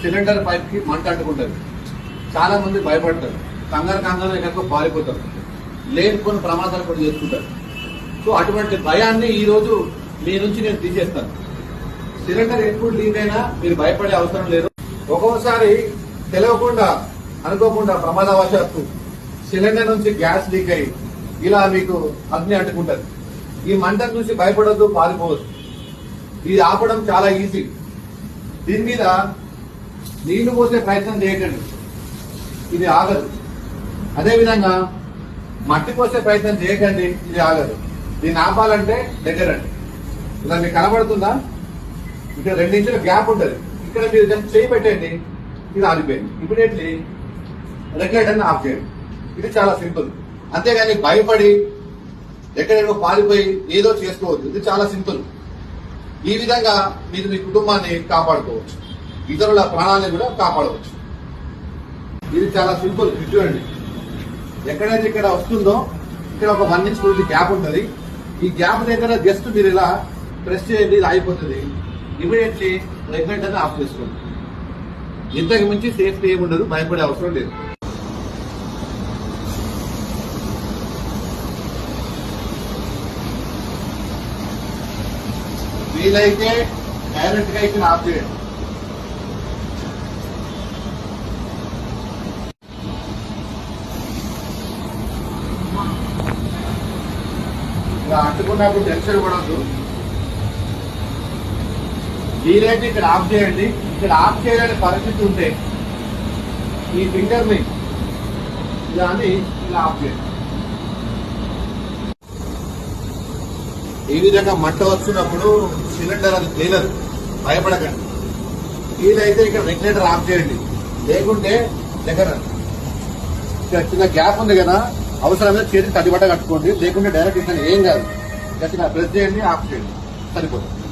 Cylinder పైప్కి మంట అంటుకుంటుంది. చాలా మంది భయపడతారు. కంగారు కంగారు ఎక్కడికో పారిపోతారు. లేనిపోయిన ప్రమాదాలు కూడా చేసుకుంటారు సో అటువంటి భయాన్ని ఈ రోజు మీ నుంచి నేను తీసేస్తాను. సిలిండర్ ఎప్పుడు లీక్ అయినా మీరు భయపడే అవసరం లేదు. ఒక్కోసారి తెలియకుండా అనుకోకుండా ప్రమాదవశాత్తు సిలిండర్ నుంచి గ్యాస్ లీక్ అయ్యి ఇలా మీకు అగ్ని అంటుకుంటారు ఈ మంట నుంచి భయపడద్దు పారిపోవద్దు. ఇది ఆపడం చాలా ఈజీ దీని మీద నీళ్ళు పోసే ప్రయత్నం చేయకండి. ఇది ఆగదు. అదేవిధంగా మట్టి పోసే ప్రయత్నం చేయకండి ఇది ఆగదు. దీన్ని ఆపాలంటే దగ్గరండి. ఇలా మీకు కనబడుతుందా? ఇక్కడ రెండించుల గ్యాప్ ఉంటుంది. ఇక్కడ మీరు చేయి పెట్టండి ఇది ఆగిపోయింది. ఇమీడియట్లీ రెగ్యులేటర్ని ఆఫ్ చేయండి. ఇది చాలా సింపుల్. అంతేగాని భయపడి ఎక్కడెక్కడో పారిపోయి ఏదో చేసుకోవచ్చు ఇది చాలా సింపుల్. ఈ విధంగా మీరు మీ కుటుంబాన్ని కాపాడుకోవచ్చు. ఇతరుల ప్రాణాలను కూడా కాపాడవచ్చు. ఇది చాలా సింపుల్ చూడండి. ఎక్కడైతే ఇక్కడ వస్తుందో ఇక్కడ ఒక వన్ ఇంచ్ కొద్ది గ్యాప్ ఉంటుంది. ఈ గ్యాప్ దగ్గర జస్ట్ మీరు ఇలా ప్రెస్ చేయండి ఇది అయిపోతుంది. ఇమీడియట్లీ రెగ్యులేటర్ ఆఫ్ చేసుకోండి. ఇంతకు మించి సేఫ్టీ ఏమి ఉండదు భయపడే అవసరం లేదు. వీలైతే డైరెక్ట్గా ఇక్కడ ఆఫ్ చేయండి. ఇలా అంటుకున్నప్పుడు టెన్షన్ పడద్దు. వీలైతే ఇక్కడ ఆఫ్ చేయండి. ఇక్కడ ఆఫ్ చేయలేని పరిస్థితి ఉంటే ఈ ఫింగర్ని ఇలా అని ఇలా ఆఫ్ చేయండి. ఈ విధంగా మంట వచ్చినప్పుడు సిలిండర్ అది తేలదు. భయపడకండి. వీలైతే ఇక్కడ రెగ్యులేటర్ ఆఫ్ చేయండి. లేకుంటే దగ్గర. ఇక్కడ చిన్న గ్యాప్ ఉంది కదా అవసరమైన చేతి తడిబట్ట కట్టుకోండి. లేకుంటే డైరెక్ట్ ఇస్తాను ఏం కాదు. గట్టిగా ప్రెస్ చేయండి ఆఫ్ చేయండి. సరిపోతుంది.